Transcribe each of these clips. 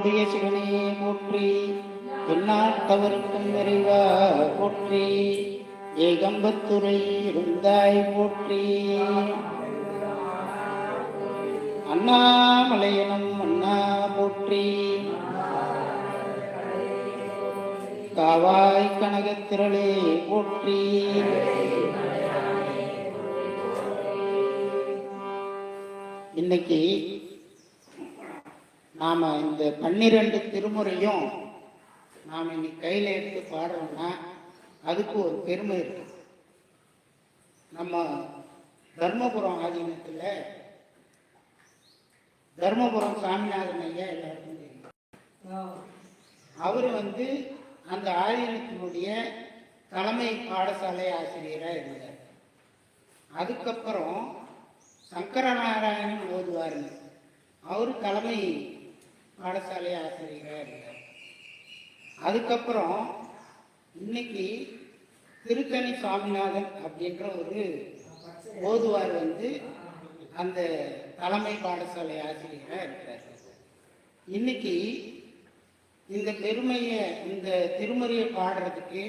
தென்னாடுடைய சிவனே போற்றி. தென்னாட்டவருக்கும் நிறைவா போற்றி. ஏகம்பத்துறை இருந்தாய் போற்றி. அண்ணாமலையனும் அண்ணா போற்றி. காவாய் கனகத்திரளே போற்றி. இன்னைக்கு நாம இந்த பன்னிரண்டு திருமுறையும் நாம் இன்னைக்கு கையில் எடுத்து பாடுறோம்னா அதுக்கு ஒரு பெருமை இருக்கு. நம்ம தர்மபுரம் ஆதீனத்தில் தர்மபுரம் சாமிநாதன் ஐயா எல்லாருக்கும் தெரியும். அவர் வந்து அந்த ஆதீனத்தினுடைய தலைமை பாடசாலை ஆசிரியராக இருந்தார். அதுக்கப்புறம் சங்கரநாராயணன் ஓதுவாருங்க அவர் தலைமை பாடசாலை ஆசிரியராக இருந்தார் அதுக்கப்புறம் இன்னைக்கு திருத்தணி சுவாமிநாதன் அப்படின்ற ஒரு ஓதுவார் வந்து அந்த தலைமை பாடசாலை ஆசிரியராக இருக்கார். இன்னைக்கு இந்த பெருமையை இந்த திருமுறையை பாடுறதுக்கு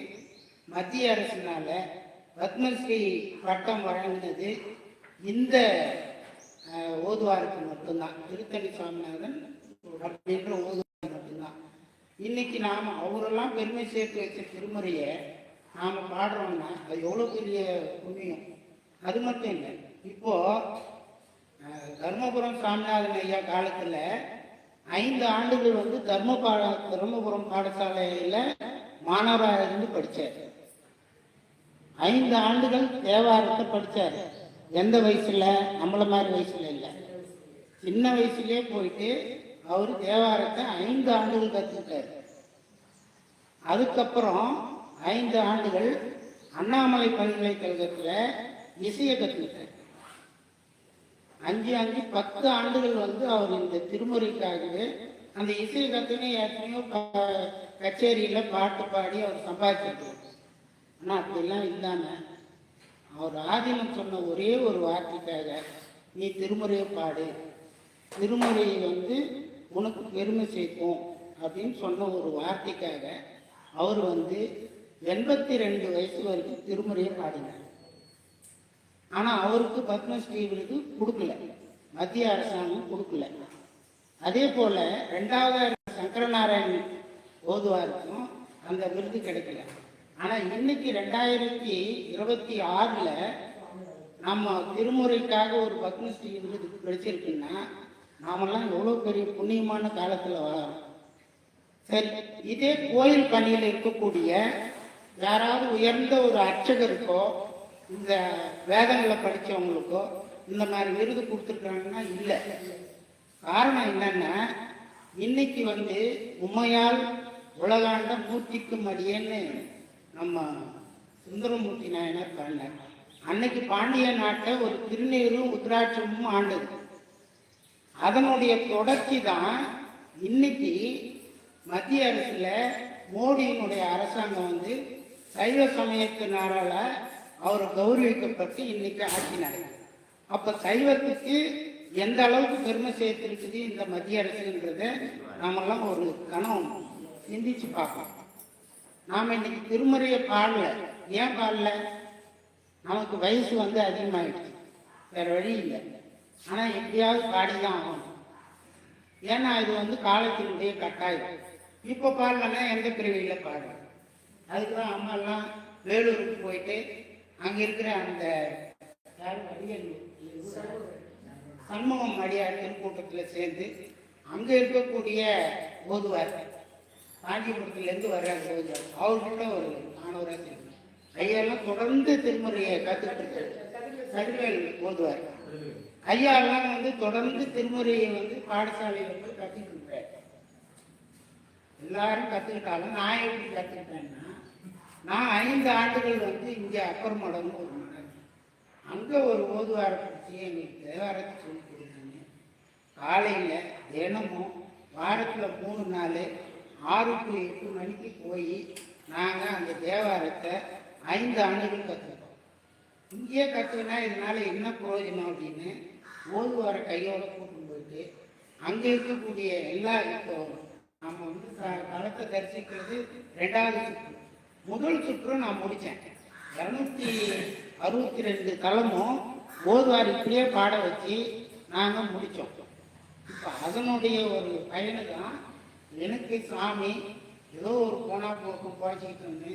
மத்திய அரசினால பத்மஸ்ரீ பட்டம் வழங்கினது இந்த ஓதுவாருக்கு மட்டும்தான். திருத்தணி சுவாமிநாதன் அப்படின்ற ஓதுவது மட்டும்தான் இன்னைக்கு நாம் அவரெல்லாம் பெருமை சேர்த்து வச்ச திருமுறையை நாம் பாடுறோம்னா அது எவ்வளோ பெரிய புண்ணியம்? அது மட்டும் இல்லை. இப்போ தர்மபுரம் சாமிநாதன் ஐயா காலத்தில் ஐந்து ஆண்டுகள் வந்து தர்ம பாட தர்மபுரம் பாடசாலையில் மாணவராக இருந்து படித்தார் ஐந்து ஆண்டுகள் தேவாரத்தை படித்தார் எந்த வயசில்? நம்மள மாதிரி வயசில் இல்லை. சின்ன வயசுலேயே போயிட்டு அவர் தேவாரத்தை ஐந்து ஆண்டுகள் கற்றுக்கிட்டார் அதுக்கப்புறம் ஐந்து ஆண்டுகள் அண்ணாமலை பல்கலைக்கழகத்தில் இசையை கற்றுக்கிட்டார் அஞ்சு அஞ்சு பத்து ஆண்டுகள் வந்து அவர் இந்த திருமுறைக்காகவே அந்த இசையை கற்றுனே எத்தனையோ கச்சேரியில் பாட்டு பாடி அவர் சம்பாதிச்சிருக்கார். ஆனால் அப்படிலாம் இல்லாமல் அவர் ஆதீனம் சொன்ன ஒரே ஒரு வார்த்தைக்காக நீ திருமுறையை பாடு. திருமுறையை வந்து உனக்கு பெருமை சேர்க்கும் அப்படின்னு சொன்ன ஒரு வார்த்தைக்காக அவர் வந்து எண்பத்தி ரெண்டு வயசு வரைக்கும் திருமுறையை பாடினார். ஆனால் அவருக்கு பத்மஸ்ரீ விருது கொடுக்கல. மத்திய அரசாங்கம் கொடுக்கல. அதே போல ரெண்டாவது சங்கரநாராயண் ஓதுவாருக்கும் அந்த விருது கிடைக்கல. ஆனால் இன்னைக்கு ரெண்டாயிரத்தி இருபத்தி ஆறில் நம்ம திருமுறைக்காக ஒரு பத்மஸ்ரீ விருது கிடைச்சிருக்குன்னா நாமெல்லாம் எவ்வளோ பெரிய புண்ணியமான காலத்தில் வரோம் சரி இதே கோயில் பணியில் இருக்கக்கூடிய யாராவது உயர்ந்த ஒரு அர்ச்சகருக்கோ இந்த வேதங்களை படித்தவங்களுக்கோ இந்த மாதிரி விருது கொடுத்துருக்காங்கன்னா இல்லை. காரணம் என்னன்னா இன்னைக்கு வந்து உண்மையால் உலகாண்ட மூர்த்திக்கும் அடியேன்னு நம்ம சுந்தரமூர்த்தி நாயனார் பாடினார். அன்னைக்கு பாண்டிய நாட்டை ஒரு திருநீரும் உத்ராட்சமும் ஆண்டது. அதனுடைய தொடர்ச்சி தான் இன்னைக்கு மத்திய அரசில் மோடியினுடைய அரசாங்கம் வந்து சைவ சமயத்தினாரால் அவர் கௌரவிக்கப்பட்டு இன்னைக்கு ஆட்சி நடக்குது. அப்போ சைவத்துக்கு எந்த அளவுக்கு பெருமை சேர்த்திருக்குது இந்த மத்திய அரசுன்றத நாமெல்லாம் ஒரு கணம் சிந்திச்சு பார்ப்போம். நாம் இன்னைக்கு திருமுறையை பாடல. ஏன் பாடல? நமக்கு வயசு வந்து அதிகமாகிடுச்சு வேற வழி இல்லை. ஆனால் எப்படியாவது பாடிதான் ஆகணும். ஏன்னா இது வந்து காலத்தினுடைய கட்டாயம். இப்போ பாடலன்னா எந்த பிரிவியில் பாடலாம் அதுக்கு தான் அம்மா எல்லாம் வேலூருக்கு போயிட்டு அங்கே இருக்கிற அந்த யாரு அடிகள் சண்முகம் அடியார் கூட்டத்தில் சேர்ந்து அங்கே இருக்கக்கூடிய ஓதுவார். காஞ்சிபுரத்துலேருந்து வர்றாங்க ஓதுவார். அவர் கூட ஒரு நானூறு ஐயாலாம் தொடர்ந்து திருமுறையை கற்றுக்கிட்டு இருக்காரு. கதிர்வேல் ஓதுவார். ஐயா வந்து தொடர்ந்து திருமுறையை வந்து பாடசாலையில வந்து கற்றுக்கிட்டு எல்லாரும் கற்றுக்கிட்டாலும் நான் எப்படி கற்றுக்கிட்டேன்னா நான் ஐந்து ஆண்டுகள் வந்து இங்கே அப்பர் மடம்னு ஒரு மடம் அங்கே ஒரு ஓதுவாரை பற்றி எங்களுக்கு தேவாரத்தை சொல்லி கொடுத்தாங்க. காலையில் தினமும் வாரத்தில் மூணு நாள் ஆறு டு எட்டு மணிக்கு போய் நாங்கள் அந்த தேவாரத்தை ஐந்து ஆண்டுகள் கற்றுக்கிட்டோம் இங்கேயே கற்றுக்கினா இதனால் என்ன பிரயோஜனம் அப்படின்னு ஓதுவார கையோட கூட்டிட்டு போயிட்டு அங்கே இருக்கக்கூடிய எல்லா இப்போ நம்ம வந்து க- களத்தை தரிசிக்கிறது ரெண்டாவது சுற்று. முதல் சுற்று நான் முடித்தேன். இரநூத்தி அறுபத்தி ரெண்டு களமும் ஓதுவார் இப்படியே பாட வச்சு நாங்கள் முடித்தோம். இப்போ அதனுடைய ஒரு பயனு தான் எனக்கு சாமி ஏதோ ஒரு போனா போக்கும் குழச்சிக்கிட்டு வந்து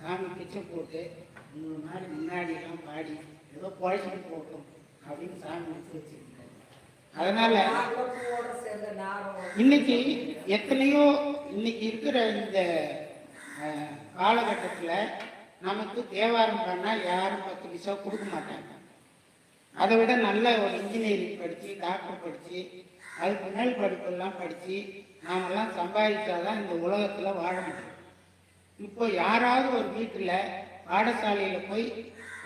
சாமி பிச்சை போட்டு மூணு நாள் முன்னாடி எல்லாம் பாடி ஏதோ குழச்சிட்டு போட்டோம். அப்படின்னு சாமி வச்சு வச்சிருக்காரு அதனால இன்னைக்கு எத்தனையோ இன்னைக்கு இருக்கிற இந்த காலகட்டத்துல நமக்கு தேவாரம் பண்ணா யாரும் பத்து பைசா கொடுக்க மாட்டாங்க. அதை விட நல்ல ஒரு இன்ஜினியரிங் படிச்சு டாக்டர் படிச்சு அதுக்கு மேல் படிப்பெல்லாம் படிச்சு நாமெல்லாம் சம்பாதிச்சாதான் இந்த உலகத்துல வாழ முடியும். இப்போ யாராவது ஒரு வீட்டுல பாடசாலையில போய்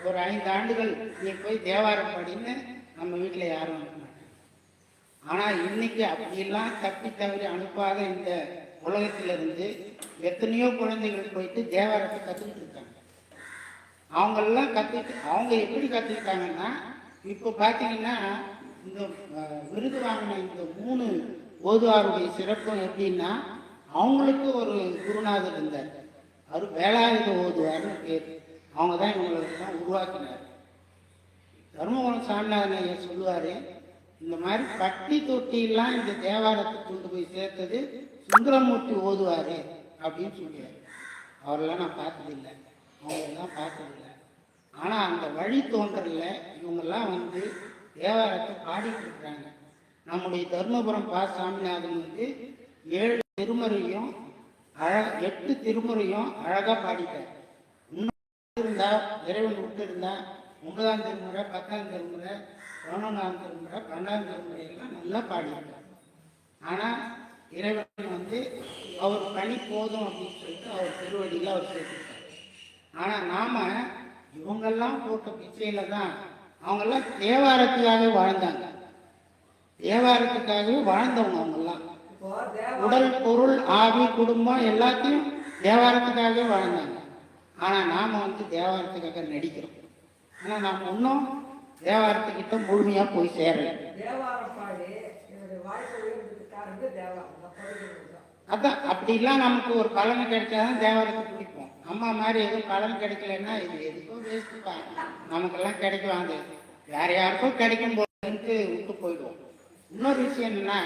ஒரு ஐந்து ஆண்டுகள் நீ போய் தேவாரம் படின்னு நம்ம வீட்டில் யாரும் அனுப்ப மாட்டாங்க. இன்னைக்கு அப்படிலாம் தப்பி தவறி அனுப்பாத இந்த உலகத்திலிருந்து எத்தனையோ குழந்தைகள் போயிட்டு தேவாரத்தை கற்றுக்கிட்டு இருக்காங்க. அவங்க கற்றுக்கிட்டு அவங்க எப்படி கற்றுக்கிட்டாங்கன்னா இப்போ பார்த்தீங்கன்னா இந்த விருது வாங்கின இந்த மூணு ஓதுவாருடைய சிறப்பும் எப்படின்னா அவங்களுக்கு ஒரு குருநாதர் இருந்தார். அவர் வேளாயுத ஓதுவார்னு பேர். அவங்க தான் இவங்களுக்கெல்லாம் உருவாக்கினார். தர்மபுரம் சாமிநாதன் ஐயா சொல்லுவார் இந்த மாதிரி பட்டி தொட்டியெல்லாம் இந்த தேவாரத்தை கொண்டு போய் சேர்த்தது சுந்தரமூர்த்தி ஓதுவார் அப்படின்னு சொல்லுவார். அவரெல்லாம் நான் பார்த்ததில்லை அவங்களெல்லாம் பார்த்ததில்லை ஆனால் அந்த வழி தோன்றல இவங்கெல்லாம் வந்து தேவாரத்தை பாடிட்டு இருக்கிறாங்க. நம்முடைய தர்மபுரம் பா சாமிநாதன் வந்து ஏழு திருமுறையும் அழ எட்டு திருமுறையும் அழகாக பாடிட்டார். இருந்தா இறைவன் விட்டு இருந்தா ஒன்பதாம் திருமுறை பத்தாம் திருமுறை பதினொன்றாம் திருமுறை பன்னெண்டாம் திருமுறை எல்லாம் நல்லா பாடியிருக்கார் ஆனா இறைவன் வந்து அவர் பணி போதும் அப்படின்னு சொல்லிட்டு அவர் திருவடியில அவர் சேர்த்துட்டார். ஆனா நாம இவங்கெல்லாம் போட்ட பிச்சையில தான் அவங்கெல்லாம் தேவாரத்துக்காக வாழ்ந்தாங்க. தேவாரத்துக்காகவே வாழ்ந்தவங்க அவங்கெல்லாம். உடல் பொருள் ஆவி குடும்பம் எல்லாத்தையும் தேவாரத்துக்காகவே வாழ்ந்தாங்க. ஆனா நாம வந்து தேவாரத்துக்காக நடிக்கிறோம். ஆனா நாம இன்னும் தேவாரத்துக்கிட்ட முழுமையா போய் சேரல. அதான் அப்படிலாம் நமக்கு ஒரு பலன் கிடைச்சாதான் தேவாரத்தை பிடிப்போம் அம்மா மாதிரி எதுவும் பலன் கிடைக்கலன்னா இது எதுக்கும் வேஸ்ட்டுப்பா நமக்கெல்லாம் கிடைக்கும். அது வேற யாருக்கும் கிடைக்கும் போதுன்ட்டு விட்டு போயிடுவோம் இன்னொரு விஷயம் என்னன்னா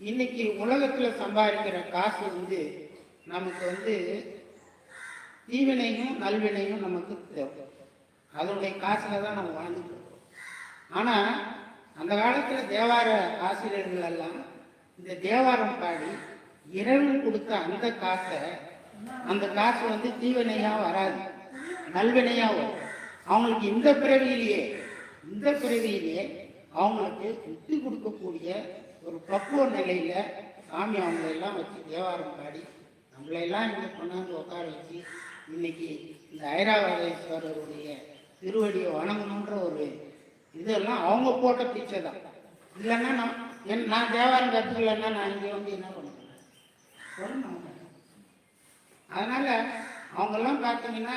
இன்னைக்கு உலகத்துல சம்பாதிக்கிற காசு வந்து நமக்கு வந்து தீவினையும் நல்வினையும் நமக்கு தேவை. அதனுடைய காசில் தான் நம்ம வாழ்ந்துட்டு இருக்கோம். ஆனால் அந்த காலத்தில் தேவார ஆசிரியர்கள் எல்லாம் இந்த தேவாரம் பாடி இறைவன் கொடுத்த அந்த காசை அந்த காசு வந்து தீவினையாக வராது. நல்வினையாக வரும். அவங்களுக்கு இந்த பிறவியிலேயே இந்த பிறவியிலேயே அவங்களுக்கு புத்தி கொடுக்கக்கூடிய ஒரு பக்குவ நிலையில சாமி அவங்களையெல்லாம் வச்சு தேவாரம் பாடி நம்மளையெல்லாம் இங்கே கொண்டாந்து உட்கார வச்சு இன்னைக்கு இந்த ஐராவதேஸ்வரருடைய திருவடியை வணங்கணுன்ற ஒரு இதெல்லாம் அவங்க போட்ட பிச்சை தான். இல்லைன்னா நான் என் நான் தேவாரம் கற்றுக்கலன்னா நான் இங்கே வந்து என்ன பண்ணுவேன்? சொல்லணும் அதனால அவங்கெல்லாம் பார்த்தீங்கன்னா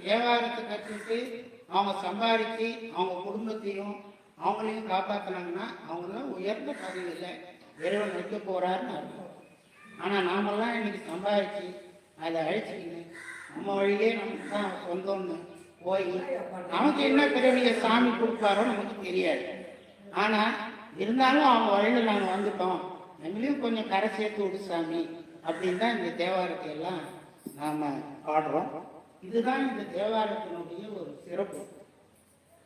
தேவாரத்தை கற்றுக்கிட்டு அவங்க சம்பாதிச்சு அவங்க குடும்பத்தையும் அவங்களையும் காப்பாற்றினாங்கன்னா அவங்கெல்லாம் உயர்ந்த பதவியில் இறைவன் வைக்க போகிறாருன்னு அர்த்தம். ஆனால் நாமெல்லாம் இன்னைக்கு சம்பாதிச்சு அதை அழைச்சிக்கின்னு நம்ம வழியே நமக்கு தான். சொந்தம்னு போய் நமக்கு என்ன பெரிய சாமி கொடுப்பாரோ நமக்கு தெரியாது. ஆனால் இருந்தாலும் அவங்க வழியில் நாங்கள் வந்துட்டோம். நம்மளையும் கொஞ்சம் கரை சேர்த்து விடு சாமி அப்படின்னு தான் இந்த தேவாரத்தை எல்லாம் நாம் பாடுறோம். இதுதான் இந்த தேவாரத்தினுடைய ஒரு சிறப்பு.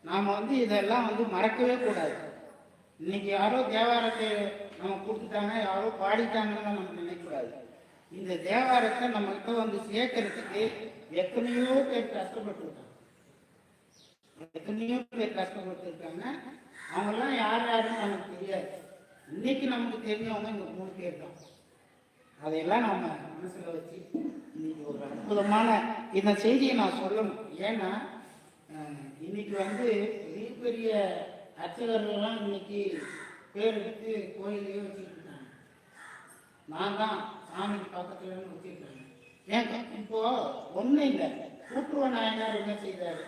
நாம் வந்து இதெல்லாம் வந்து மறக்கவே கூடாது. இன்னைக்கு யாரோ தேவாரத்தை நம்ம கொடுத்துட்டாங்க யாரோ பாடிட்டாங்கன்னு நம்ம நினைக்கக்கூடாது. இந்த தேவாரத்தை நம்மகிட்ட வந்து சேர்க்கறதுக்கு எத்தனையோ பேர் கஷ்டப்பட்டுருக்காங்க. எத்தனையோ பேர் கஷ்டப்பட்டுருக்காங்க. அவங்கெல்லாம் யார் யாருன்னு நமக்கு தெரியாது. இன்னைக்கு நமக்கு தெரிஞ்சவங்க இந்த மூணு பேர் தான். அதையெல்லாம் நம்ம மனசுல வச்சு இன்னைக்கு ஒரு அற்புதமான இந்த செய்தியை நான் சொல்லணும். ஏன்னா இன்னைக்கு வந்து பெரிய பெரிய அர்ச்சகர்கள்லாம் இன்னைக்கு பேர் எடுத்து கோயிலையே வச்சுட்டு இருக்காங்க. நான் தான் சாமிக்கு பக்கத்துல வச்சிருக்கேன் ஏங்க இப்போ ஒன்றும் இல்லை. கூட்டுருவ நாயனார் என்ன செய்தாரு?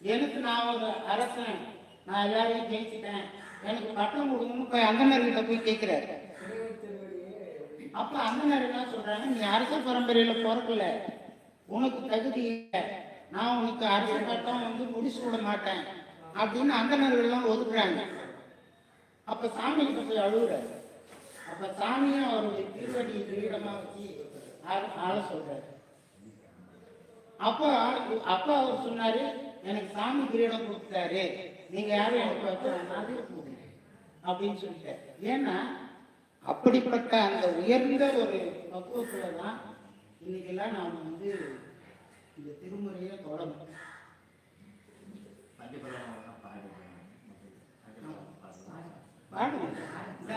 எனக்கு நான் ஒரு அரசன். நான் எல்லாரையும் ஜெயிச்சிட்டேன். எனக்கு பட்டம் கொடுங்கன்னு போய் அந்தனர்கிட்ட போய் கேட்கிறாரு அப்ப அந்தனர் என்ன சொல்றாங்க நீ அரச பரம்பரையில பிறக்கல. உனக்கு தகுதி இல்லை. நான் உனக்கு அரச பட்டம் வந்து முடிச்சு விட மாட்டேன். அப்படின்னு அந்தனர்கள் எல்லாம் ஒதுக்குறாங்க. அப்ப சாமி கிட்ட போய் அழுகுறாரு. அப்ப சாமியும் அவருடைய திருவடி கிரீடமா வச்சு ஆள- சொல்றாரு. அப்போ அப்ப அவர் சொன்னாரு எனக்கு சாமி கிரீடம் கொடுத்தாரு. நீங்க யாரும் எனக்கு வைக்க வேண்டாம் அது கொடுங்க அப்படின்னு சொல்லிட்டாரு. ஏன்னா அப்படிப்பட்ட அந்த உயர்ந்த ஒரு பக்குவத்துல தான் இன்னைக்கெல்லாம் நாம் வந்து இந்த திருமுறையை தொடங்கணும். பாடுங்க இந்தா.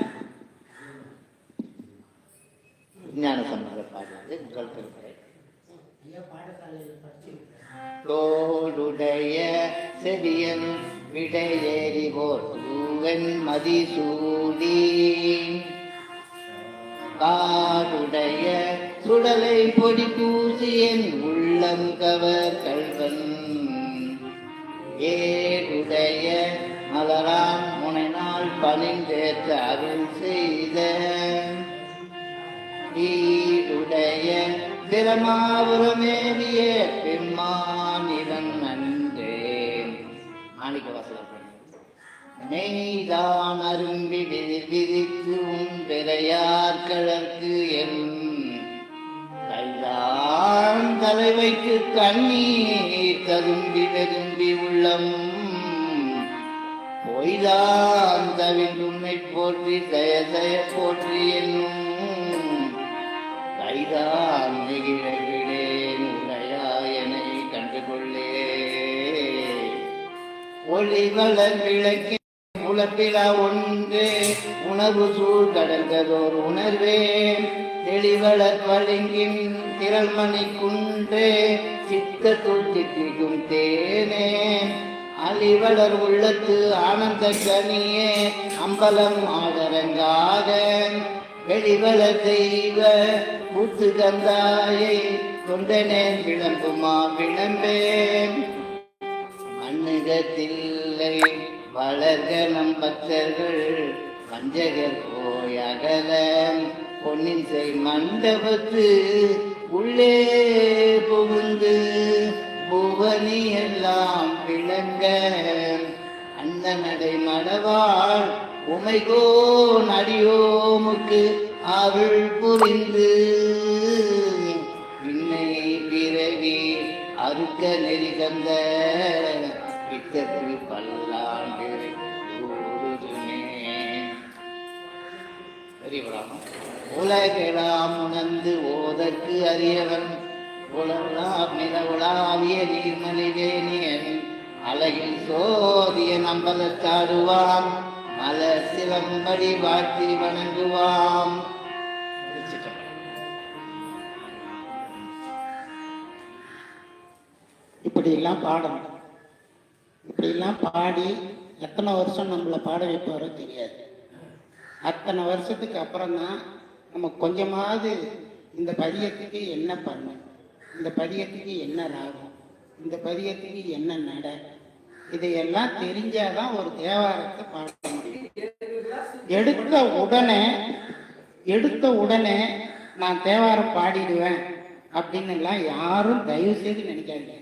விஞ்ஞான சம்பந்த பாடுவது முதல் திருமுறை தோளுடைய செடியன் விடையேறி போர்வன் மதிசூடி காடுடைய சுடலை பொடி பூசியன் உள்ளம் கவர் கல்வன். ஏடுடைய மலரான் முனைநாள் பணிந்தேற்ற அருள் செய்த. ஈடுடைய திருமாவுரமேவிய பெம்மானிவன் நன்றே மாணிக்க வாசகர் நெய்தான் அரும்பி விதி விதித்து உன் பிறையார் கிழக்கு என் கைதான் தலை வைத்து கண்ணீர் ததும்பி வெதும்பி உள்ளம். பொய்தான் தவிந்துன்னை போற்றி தய தய போற்றி என்னும் கைதான் நெகிழவிடேன் உடையாயனை கண்டுகொள்ளே. ஒளி வளர் விளக்கி உலப்பிலா ஒன்றே உணர்வு சூழ் கடந்ததோர் உணர்வே தெளிவளர் பளிங்கின் திரள்மணி குன்றே சித்தத்துள் தித்திக்கும் தேனே. அலிவளர் உள்ளத்து ஆனந்த கனியே அம்பலம் ஆதரங்காக வெளிவள தெய்வ முத்து தந்தாயை தொண்டனேன் விளம்புமா விளம்பேன். மண்ணுகத்தில்லை வளர்க நம் பக்தர்கள் வஞ்சகர் போய் அகல பொன்னின் செய் மண்டபத்து உள்ளே புகுந்து புவனி எல்லாம் விளங்க. அந்த நடை மடவாள் உமைகோ நடியோமுக்கு அவள் புரிந்து. விண்ணை பிறவி அறுக்க நெறி தந்த வித்தற்கு பல்லாண்டு உலகெலாம் உலகெல்லாம் உணர்ந்து ஓதற்கு அறியவன் உலகலாம் நிலவுலாவிய நீர்மலிவேனியன் அழகில் சோதிய நம்பலத்தாடுவான். மலர் சிலம்படி வாழ்த்தி வணங்குவாம். திருச்சிற்றம்பலம். இப்படியெல்லாம் பாடணும். இப்படியெல்லாம் பாடி எத்தனை வருஷம் நம்மளை பாட வைப்பாரோ தெரியாது. அத்தனை வருஷத்துக்கு அப்புறம் தான் நம்ம கொஞ்சமாவது இந்த பதியத்துக்கு என்ன பண்ணும் இந்த பதியத்துக்கு என்ன ராகம்? இந்த பதியத்துக்கு என்ன நட? இதையெல்லாம் தெரிஞ்சாதான் ஒரு தேவாரத்தை பாட எடுத்த உடனே எடுத்த உடனே நான் தேவாரம் பாடிடுவேன் அப்படின்னு எல்லாம் யாரும் தயவு செய்து நினைக்காதீங்க.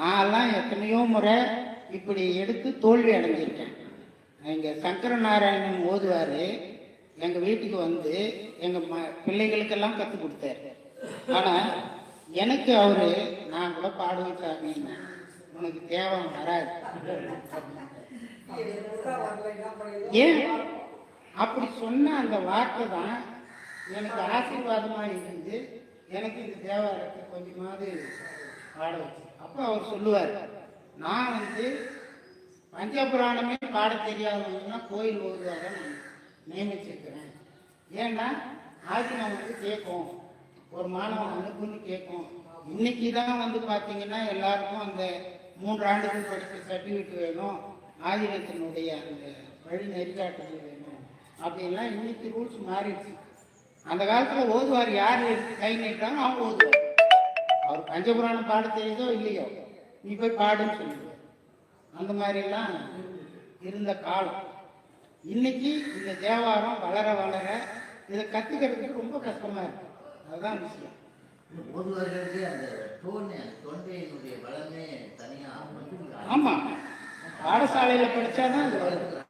நான்லாம் எத்தனையோ முறை இப்படி எடுத்து தோல்வி அடைஞ்சிருக்கேன். எங்கள் சங்கர நாராயணன் ஓதுவார் எங்கள் வீட்டுக்கு வந்து எங்கள் ம பிள்ளைகளுக்கெல்லாம் கற்றுக் கொடுத்தாரு. ஆனால் எனக்கு அவர் நான் கூட பாடுவேன் சாமின்னு உனக்கு தேவை வராது. ஏன்? அப்படி சொன்ன அந்த வார்த்தை தான் எனக்கு ஆசீர்வாதமாக இருந்து எனக்கு இந்த தேவாரத்தை கொஞ்சமாவது பாட வச்சு அப்போ அவர் சொல்லுவார் நான் வந்து பஞ்சபுராணமே பாட தெரியாதவங்கன்னா கோயில் ஓதுவார நான் நியமிச்சிருக்கிறேன். ஏன்னா ஆதினம் வந்து கேட்கும். ஒரு மாணவன் அனுப்புன்னு கேட்கும். இன்னைக்கு தான் வந்து பார்த்தீங்கன்னா எல்லாருக்கும் அந்த மூன்று ஆண்டுகள் படித்த சர்டிஃபிகேட் வேணும். ஆதினத்தினுடைய அந்த வழி நெறிகாட்டுதல் வேணும். அப்படின்லாம் இன்னைக்கு ரூல்ஸ் மாறிடுச்சு. அந்த காலத்தில் ஓதுவார் யார்? கை நீட்டாங்க அவங்க ஓதுவார். அவர் பஞ்சபுராணம் பாட தெரியுதோ இல்லையோ? நீ போய் பாடுன்னு சொல்லுவார். அந்த மாதிரிலாம் இருந்த காலம். இன்னைக்கு இந்த தேவாரம் வளர வளர இதை கற்றுக்கிறதுக்கு ரொம்ப கஷ்டமா இருக்கு. அதுதான் விஷயம். ஒருவர்களுக்கு அந்த டோன் தொண்டையினுடைய பலமே தனியா வந்து ஆமா. பாடசாலையில படிச்சாதான் அது வரும்